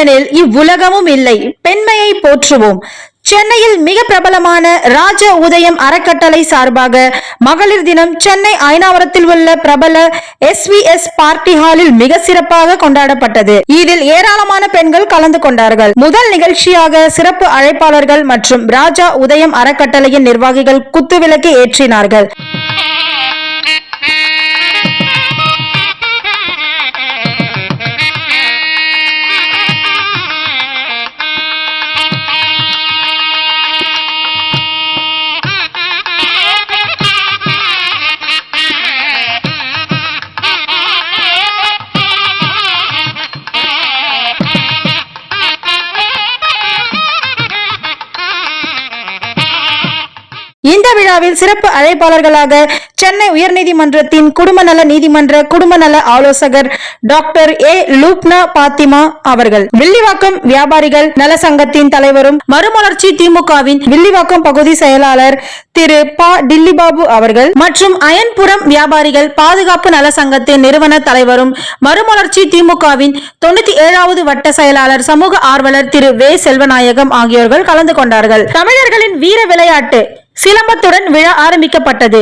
இல்லையெனில் இவ்வுலகமும் இல்லை. பெண்மையை போற்றுவோம். சென்னையில் மிக பிரபலமான ராஜ உதயம் அறக்கட்டளை சார்பாக மகளிர் தினம் சென்னை ஐநாவரத்தில் உள்ள பிரபல எஸ்விஎஸ் பார்ட்டி ஹாலில் மிக சிறப்பாக கொண்டாடப்பட்டது. இதில் ஏராளமான பெண்கள் கலந்து கொண்டார்கள். முதல் நிகழ்ச்சியாக சிறப்பு அழைப்பாளர்கள் மற்றும் ராஜா உதயம் அறக்கட்டளையின் நிர்வாகிகள் குத்துவிளக்கு ஏற்றினார்கள். விழாவில் சிறப்பு அழைப்பாளர்களாக சென்னை உயர்நீதிமன்றத்தின் குடும்ப நல நீதிமன்ற குடும்ப நல ஆலோசகர் டாக்டர் ஏ லூப்னா பாத்திமா அவர்கள். வில்லிவாக்கம் வியாபாரிகள் நல சங்கத்தின் தலைவரும் மறுமலர்ச்சி திமுகவின் வில்லிவாக்கம் பகுதி செயலாளர் திரு ப டில்லிபாபு அவர்கள் மற்றும் அயன்புரம் வியாபாரிகள் பாதுகாப்பு நல சங்கத்தின் நிறுவன தலைவரும் மறுமலர்ச்சி திமுகவின் தொண்ணூத்தி ஏழாவது வட்ட செயலாளர் சமூக ஆர்வலர் திரு வே செல்வநாயகம் ஆகியோர்கள் கலந்து கொண்டார்கள். தமிழர்களின் வீர விளையாட்டு சிலம்பத்துடன் விழா ஆரம்பிக்கப்பட்டது.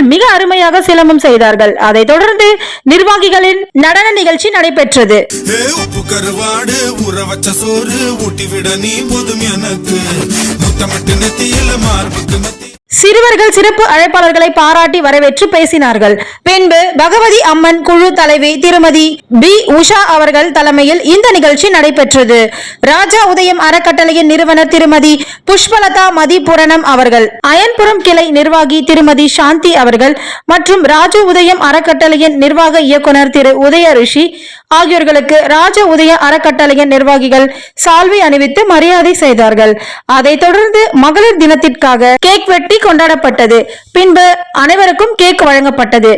வீரர்கள் மிக அருமையாக சிலம்பம் செய்தார்கள். அதைத் தொடர்ந்து நிர்வாகிகளின் நடன நிகழ்ச்சி நடைபெற்றது. உப்பு கருவாடு ஊற வச்ச சோறு ஊட்டி விட நீ போதும் எனக்கு. நெத்தியில மார்புக்கு சிறுவர்கள் சிறப்பு அழைப்பாளர்களை பாராட்டி வரவேற்று பேசினார்கள். பின்பு பகவதி அம்மன் குழு தலைவி திருமதி பி. உஷா அவர்கள் தலைமையில் இந்த நிகழ்ச்சி நடைபெற்றது. ராஜா உதயம் அறக்கட்டளையின் நிறுவனர் திருமதி புஷ்பலதா மதிபுரணம் அவர்கள் அயன்புரம் கிளை நிர்வாகி திருமதி சாந்தி அவர்கள் மற்றும் ராஜ உதயம் அறக்கட்டளையின் நிர்வாக இயக்குனர் திரு உதய ரிஷி ஆகியோர்களுக்கு ராஜ உதய அறக்கட்டளையின் நிர்வாகிகள் சால்வி அணிவித்து மரியாதை செய்தார்கள். அதைத் தொடர்ந்து மகளிர் தினத்திற்காக கேக் வெட்டி கொண்டாடப்பட்டது. பின்பு அனைவருக்கும் கேக் வழங்கப்பட்டது.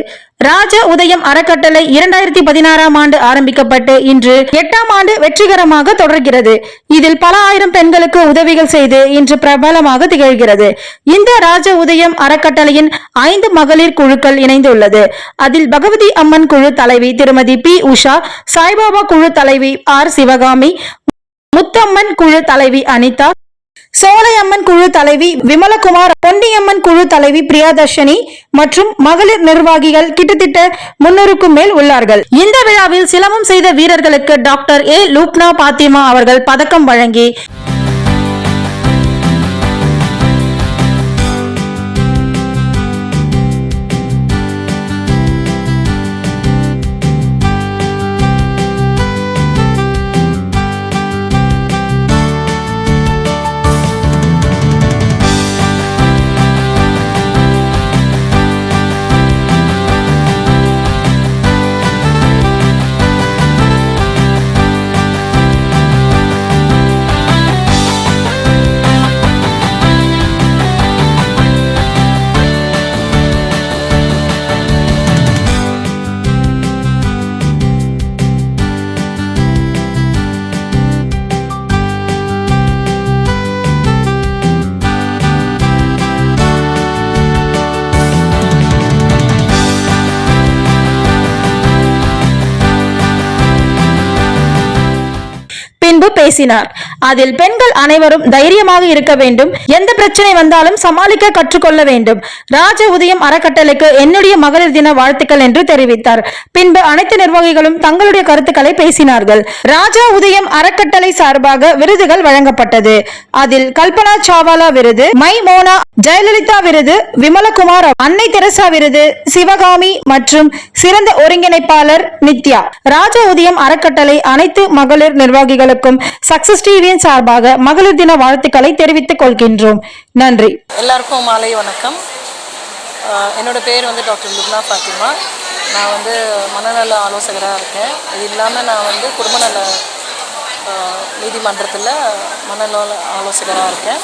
ராஜ உதயம் அறக்கட்டளை இரண்டாயிரத்தி பதினாறாம் ஆண்டு ஆரம்பிக்கப்பட்டு இன்று எட்டாம் ஆண்டு வெற்றிகரமாக தொடர்கிறது. இதில் பல ஆயிரம் பெண்களுக்கு உதவிகள் செய்து இன்று பிரபலமாக திகழ்கிறது. இந்த ராஜ உதயம் அறக்கட்டளையின் ஐந்து மகளிர் குழுக்கள் இணைந்துள்ளது. அதில் பகவதி அம்மன் குழு தலைவி திருமதி பி. உஷா சாய்பாபா குழு தலைவி ஆர். சிவகாமி முத்தம்மன் குழு தலைவி அனிதா சோலையம்மன் குழு தலைவி விமலகுமார் பொன்னியம்மன் குழு தலைவி பிரியாதர்ஷினி மற்றும் மகளிர் நிர்வாகிகள் கிட்டத்தட்ட முன்னூறுக்கும் மேல் உள்ளார்கள். இந்த விழாவில் சிலம்பம் செய்த வீரர்களுக்கு டாக்டர் ஏ. லூக்னா பாத்திமா அவர்கள் பதக்கம் வழங்கி பேசினார். அதில் பெண்கள் அனைவரும் தைரியமாக இருக்க வேண்டும். எந்த பிரச்சனை வந்தாலும் சமாளிக்க கற்றுக்கொள்ள வேண்டும். ராஜ உதயம் அறக்கட்டளைக்கு என்னுடைய மகளிர் தின வாழ்த்துக்கள் என்று தெரிவித்தார். பின்பு அனைத்து நிர்வாகிகளும் தங்களுடைய கருத்துக்களை பேசினார்கள். ராஜா உதயம் அறக்கட்டளை சார்பாக விருதுகள் வழங்கப்பட்டது. அதில் கல்பனா சாவாலா விருது மை மோனா ஜெயலலிதா விருது விமலகுமார் அன்னை தெரசா விருது சிவகாமி மற்றும் சிறந்த ஒருங்கிணைப்பாளர் நித்யா. ராஜ உதயம் அறக்கட்டளை அனைத்து மகளிர் நிர்வாகிகளுக்கும் சக்சஸ் டிவியின் சார்பாக மகளிர் தின வாழ்த்துக்களை தெரிவித்துக் கொள்கின்றோம். நன்றி. எல்லாருக்கும் மாலை வணக்கம். என்னோட பேர் வந்து டாக்டர் லுப்னா ஃபாத்திமா. நான் வந்து மனநல ஆலோசகராக இருக்கேன். இது இல்லாமல் நான் வந்து குடும்ப நல நீதிமன்றத்தில் மனநல ஆலோசகராக இருக்கேன்.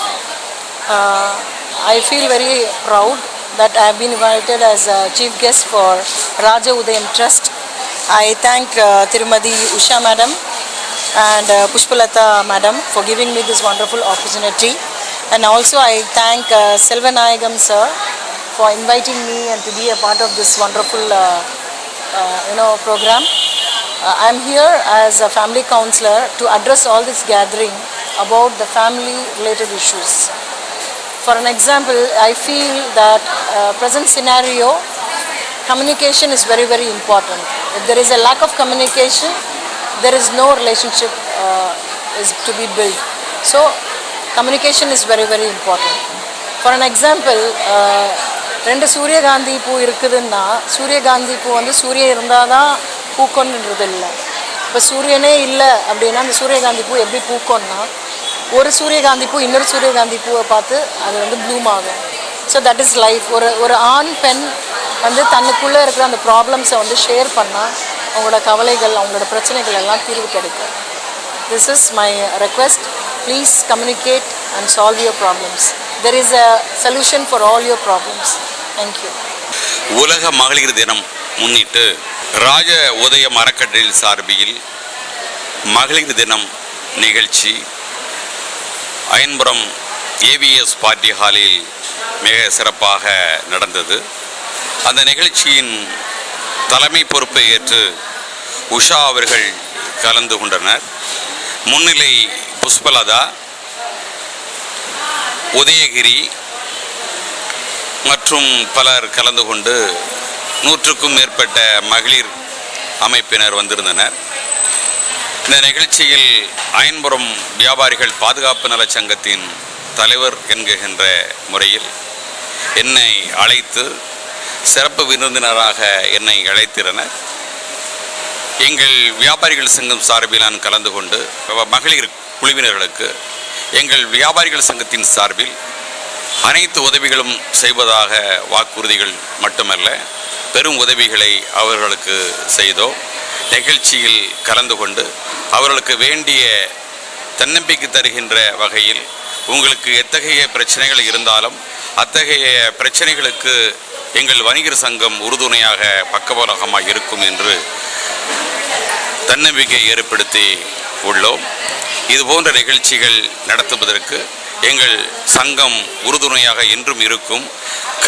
I feel very proud that I have been invited as a chief guest for Raja Udayam Trust. I thank uh, Tirumadi Usha madam and uh, Pushpalata madam for giving me this wonderful opportunity. And also I thank uh, Selvanayagam sir for inviting me and to be a part of this wonderful uh, uh, you know program. Uh, I'm here as a family counselor to address all this gathering about the family related issues. For an example, I feel that uh, present scenario, communication is very, very important. If there is a lack of communication, there is no relationship uh, is to be built. So, communication is very, very important. For an example, uh, ரெண்டு சூரியகாந்தி பூ இருக்குதுன்னா சூரியகாந்தி பூ வந்து சூரியன் இருந்தால் தான் பூக்கணுன்றது இல்லை இப்போ சூரியனே இல்லை அப்படின்னா அந்த சூரியகாந்தி பூ எப்படி பூக்கும்னா ஒரு சூரியகாந்தி பூ இன்னொரு சூரியகாந்தி பூவை பார்த்து அது வந்து ப்ளூம் ஆகும் ஸோ தட் இஸ் லைஃப் ஒரு ஒரு ஆண் பெண் வந்து தன்னுக்குள்ளே இருக்கிற அந்த ப்ராப்ளம்ஸை வந்து ஷேர் பண்ணால் அவங்களோட கவலைகள் அவங்களோட பிரச்சனைகள் எல்லாம் தீர்வு கிடைக்கும். This is my request please communicate and solve your problems there is a solution for all your problems thank you உலக மகளிர் தினம் முன்னிட்டு ராஜ உதய அறக்கட்டளை சார்பில் மகளிர் தினம் நிகழ்ச்சி. அயன்புரம் ஏவிஎஸ் பார்ட்டி ஹாலில் மிக சிறப்பாக நடந்தது. அந்த நிகழ்ச்சியின் தலைமை பொறுப்பை ஏற்று உஷா அவர்கள் கலந்து கொண்டனர். முன்னிலை புஷ்பலதா உதயகிரி மற்றும் பலர் கலந்து கொண்டு நூற்றுக்கும் மேற்பட்ட மகளிர் அமைப்பினர் வந்திருந்தனர். இந்த நிகழ்ச்சியில் அயன்புரம் வியாபாரிகள் பாதுகாப்பு நலச் சங்கத்தின் தலைவர் என்கின்ற முறையில் என்னை அழைத்து சிறப்பு விருந்தினராக என்னை அழைத்திருந்தனர். எங்கள் வியாபாரிகள் சங்கம் சார்பில் நான் கலந்து கொண்டு மகளிர் குழுவினர்களுக்கு எங்கள் வியாபாரிகள் சங்கத்தின் சார்பில் அனைத்து உதவிகளும் செய்வதாக வாக்குறுதிகள் மட்டுமல்ல பெரும் உதவிகளை அவர்களுக்கு செய்தோம். நிகழ்ச்சியில் கலந்து கொண்டு அவர்களுக்கு வேண்டிய தன்னம்பிக்கை தருகின்ற வகையில் உங்களுக்கு எத்தகைய பிரச்சனைகள் இருந்தாலும் அத்தகைய பிரச்சனைகளுக்கு எங்கள் வணிகர் சங்கம் உறுதுணையாக பக்கபலகமாக இருக்கும் என்று தன்னம்பிக்கை ஏற்படுத்தி உள்ளோம். இது போன்ற நிகழ்ச்சிகள் நடத்துவதற்கு எங்கள் சங்கம் உறுதுணையாக என்றும் இருக்கும்.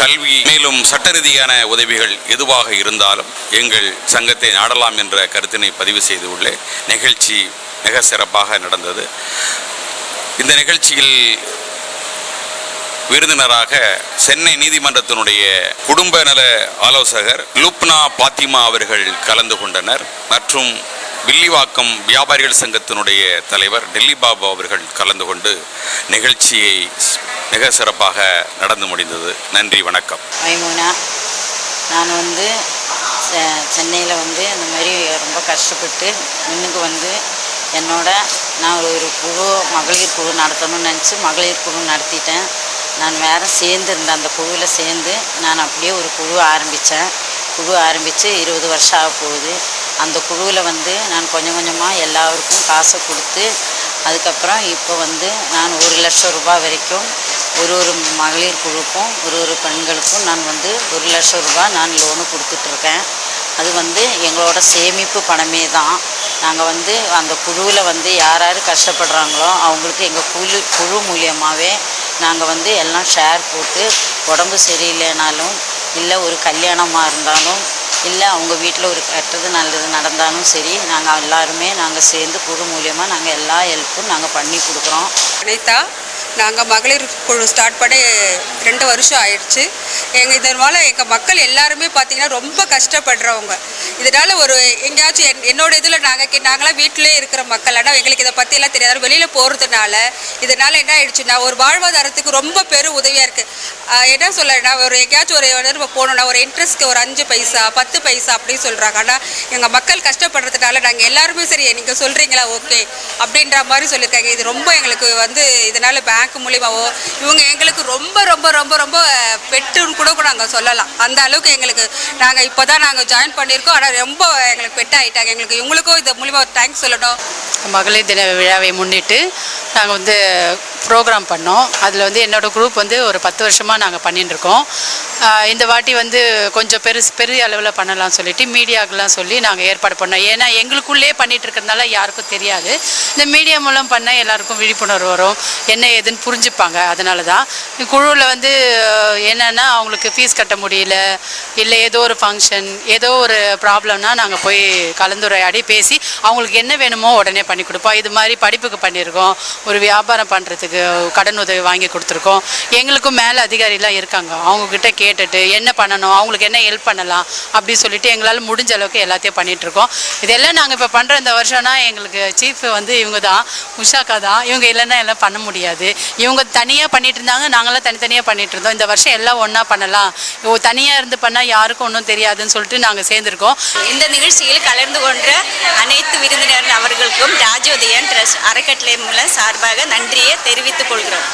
கல்வி மேலும் சட்ட ரீதியான உதவிகள் எதுவாக இருந்தாலும் எங்கள் சங்கத்தை நாடலாம் என்ற கருத்தினை பதிவு செய்துள்ளே நிகழ்ச்சி மிக சிறப்பாக நடந்தது. இந்த நிகழ்ச்சியில் விருந்தினராக சென்னை நீதிமன்றத்தினுடைய குடும்ப நல ஆலோசகர் லுப்னா பாத்திமா அவர்கள் கலந்து கொண்டனர். மற்றும் வில்லிவாக்கம் வியாபாரிகள் சங்கத்தினுடைய தலைவர் டெல்லி பாபு அவர்கள் கலந்து கொண்டு நிகழ்ச்சியை மிக சிறப்பாக நடந்து முடிந்தது. நன்றி வணக்கம். மைமூனா நான் வந்து சென்னையில் வந்து இந்த மாதிரி ரொம்ப கஷ்டப்பட்டு முன்னுக்கு வந்து என்னோட நான் ஒரு குழு மகளிர் குழு நடத்தணும்னு நினச்சி மகளிர் குழு நடத்திட்டேன். நான் வேறு சேர்ந்துருந்தேன் அந்த குழுவில் சேர்ந்து நான் அப்படியே ஒரு குழு ஆரம்பித்தேன் குழு ஆரம்பித்து இருபது வருஷம் ஆக போகுது. அந்த குழுவில் வந்து நான் கொஞ்சம் கொஞ்சமாக எல்லாருக்கும் காசை கொடுத்து அதுக்கப்புறம் இப்போ வந்து நான் ஒரு லட்சம் ரூபாய் வரைக்கும் ஒரு ஒரு மகளிர் குழுக்கும் ஒரு ஒரு பெண்களுக்கும் நான் வந்து ஒரு லட்சம் ரூபாய் நான் லோனு கொடுத்துட்ருக்கேன் அது வந்து எங்களோட சேமிப்பு பணமே தான். நாங்கள் வந்து அந்த குழுவில் வந்து யார் யார் கஷ்டப்படுறாங்களோ அவங்களுக்கு எங்கள் குழு குழு மூலியமாகவே நாங்கள் வந்து எல்லாம் ஷேர் போட்டு உடம்பு சரியில்லைனாலும் இல்லை ஒரு கல்யாணமாக இருந்தாலும் இல்லை அவங்க வீட்டில் ஒரு கெட்டது நல்லது நடந்தாலும் சரி நாங்கள் எல்லாருமே நாங்கள் சேர்ந்து குழு மூலியமாக நாங்கள் எல்லா ஹெல்ப்பும் நாங்கள் பண்ணி கொடுக்குறோம். அனிதா நாங்கள் மகளிர் குழு ஸ்டார்ட் பண்ணி ரெண்டு வருஷம் ஆயிடுச்சு. எங்கள் இதனால் எங்கள் மக்கள் எல்லாருமே பார்த்தீங்கன்னா ரொம்ப கஷ்டப்படுறவங்க. இதனால் ஒரு எங்கேயாச்சும் என் என்னோட இதில் நாங்கள் நாங்களாம் வீட்டிலே இருக்கிற மக்கள். ஆனால் எங்களுக்கு இதை பற்றியெல்லாம் தெரியாது. வெளியில் போகிறதுனால இதனால் என்ன ஆயிடுச்சுன்னா ஒரு வாழ்வாதாரத்துக்கு ரொம்ப பெரும் உதவியாக இருக்குது என்ன சொல்கிறேன்னா ஒரு எங்கேயாச்சும் ஒரு நம்ம போகணுன்னா ஒரு இன்ட்ரெஸ்ட்க்கு ஒரு அஞ்சு பைசா பத்து பைசா அப்படின்னு சொல்கிறாங்க ஆனால் எங்கள் மக்கள் கஷ்டப்படுறதுனால நாங்கள் எல்லாருமே சரி நீங்கள் சொல்கிறீங்களா ஓகே அப்படின்ற மாதிரி சொல்லியிருக்காங்க. இது ரொம்ப எங்களுக்கு வந்து இதனால் பேங்க் மூலியமாவோ இவங்க எங்களுக்கு ரொம்ப ரொம்ப ரொம்ப ரொம்ப பெட்டுன்னு கூட கூட நாங்கள் சொல்லலாம். அந்த அளவுக்கு எங்களுக்கு நாங்கள் இப்போ தான் நாங்கள் ஜாயின் பண்ணியிருக்கோம். ஆனால் ரொம்ப எங்களுக்கு பெட் ஆகிட்டாங்க எங்களுக்கு இவங்களுக்கும் இது மூலிமா தேங்க்ஸ் சொல்லணும். மகளிர் தின விழாவை முன்னிட்டு நாங்கள் வந்து ப்ரோக்ராம் பண்ணோம். அதில் வந்து என்னோட குரூப் வந்து ஒரு பத்து வருஷமாக நாங்கள் பண்ணிட்டுருக்கோம் இந்த வாட்டி வந்து கொஞ்சம் பெருசு பெரிய அளவில் பண்ணலாம் சொல்லிட்டு மீடியாக்கெலாம் சொல்லி நாங்கள் ஏற்பாடு பண்ணோம். ஏன்னா எங்களுக்குள்ளே பண்ணிகிட்டு இருக்கிறதுனால யாருக்கும் தெரியாது. இந்த மீடியா மூலம் பண்ணால் எல்லாருக்கும் விழிப்புணர்வு வரும். என்ன ஏதுன்னு புரிஞ்சுப்பாங்க. அதனால தான் குழுவில் வந்து என்னென்னா அவங்களுக்கு ஃபீஸ் கட்ட முடியல. இல்லை ஏதோ ஒரு ஃபங்க்ஷன் ஏதோ ஒரு ப்ராப்ளம்னா நாங்கள் போய் கலந்துரையாடி பேசி அவங்களுக்கு என்ன வேணுமோ உடனே பண்ணி கொடுப்போம். இது மாதிரி படிப்புக்கு பண்ணியிருக்கோம். ஒரு வியாபாரம் பண்ணுறதுக்கு கடன் உதவி வாங்கி கொடுத்துருக்கோம். எங்களுக்கும் மேலே அதிகாரிலாம் இருக்காங்க. அவங்கக்கிட்ட கேட்டுட்டு என்ன பண்ணணும்? அவங்களுக்கு என்ன ஹெல்ப் பண்ணலாம்? அப்படி சொல்லிட்டு எங்களால் முடிஞ்ச அளவுக்கு எல்லாத்தையும் பண்ணிகிட்ருக்கோம் இதெல்லாம் நாங்கள் இப்போ பண்ணுற இந்த வருஷம்னா எங்களுக்கு சீஃப் வந்து இவங்க தான் உஷாக்கா தான் இவங்க இல்லைன்னா எல்லாம் பண்ண முடியாது. இவங்க தனியாக பண்ணிட்டு இருந்தாங்க நாங்களாம் தனித்தனியாக பண்ணிட்டு இருந்தோம் இந்த வருஷம் எல்லாம் ஒன்றா பண்ணலாம். தனியாக இருந்து பண்ணால் யாருக்கும் ஒன்றும் தெரியாதுன்னு சொல்லிட்டு நாங்கள் சேர்ந்துருக்கோம். இந்த நிகழ்ச்சியில் கலந்து கொண்ட அனைத்து விருந்தினர் அவர்களுக்கும் ராஜோதயன் ட்ரஸ்ட் அறக்கட்டளை மூலம் சார்பாக நன்றியை தெரிவித்துக் கொள்கிறோம்.